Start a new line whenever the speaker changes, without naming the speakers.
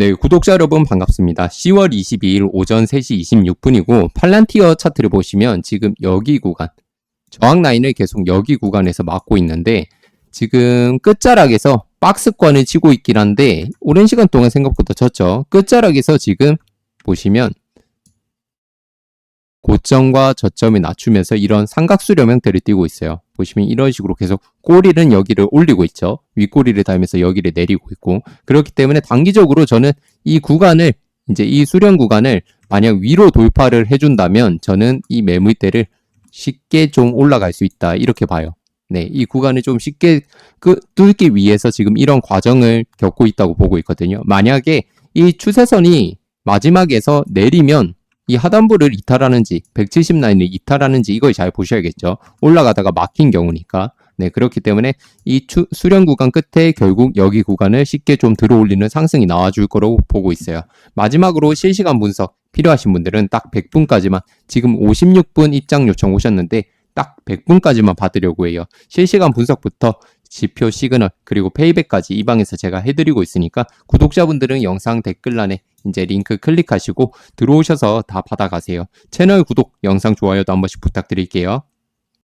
네, 구독자 여러분 반갑습니다. 10월 22일 오전 3시 26분이고 팔란티어 차트를 보시면 지금 여기 구간 저항 라인을 계속 여기 구간에서 막고 있는데 지금 끝자락에서 박스권을 치고 있긴 한데 오랜 시간 동안 생각보다 졌죠. 끝자락에서 지금 보시면 고점과 저점을 낮추면서 이런 삼각수렴 형태를 띄고 있어요. 보시면 이런 식으로 계속 꼬리는 여기를 올리고 있죠. 윗꼬리를 닿으면서 여기를 내리고 있고 그렇기 때문에 단기적으로 저는 이 구간을 이제 이 수렴 구간을 만약 위로 돌파를 해준다면 저는 이 매물대를 쉽게 좀 올라갈 수 있다 이렇게 봐요. 네, 이 구간을 좀 쉽게 그, 뚫기 위해서 지금 이런 과정을 겪고 있다고 보고 있거든요. 만약에 이 추세선이 마지막에서 내리면 이 하단부를 이탈하는지 170 라인을 이탈하는지 이걸 잘 보셔야겠죠. 올라가다가 막힌 경우니까. 네, 그렇기 때문에 이 추, 수렴 구간 끝에 결국 여기 구간을 쉽게 좀 들어올리는 상승이 나와줄 거라고 보고 있어요. 마지막으로 실시간 분석 필요하신 분들은 딱 100분까지만 지금 56분 입장 요청 오셨는데 딱 100분까지만 받으려고 해요. 실시간 분석부터 지표 시그널 그리고 페이백까지 이 방에서 제가 해드리고 있으니까 구독자분들은 영상 댓글란에 이제 링크 클릭하시고 들어오셔서 다 받아가세요. 채널 구독, 영상 좋아요도 한 번씩 부탁드릴게요.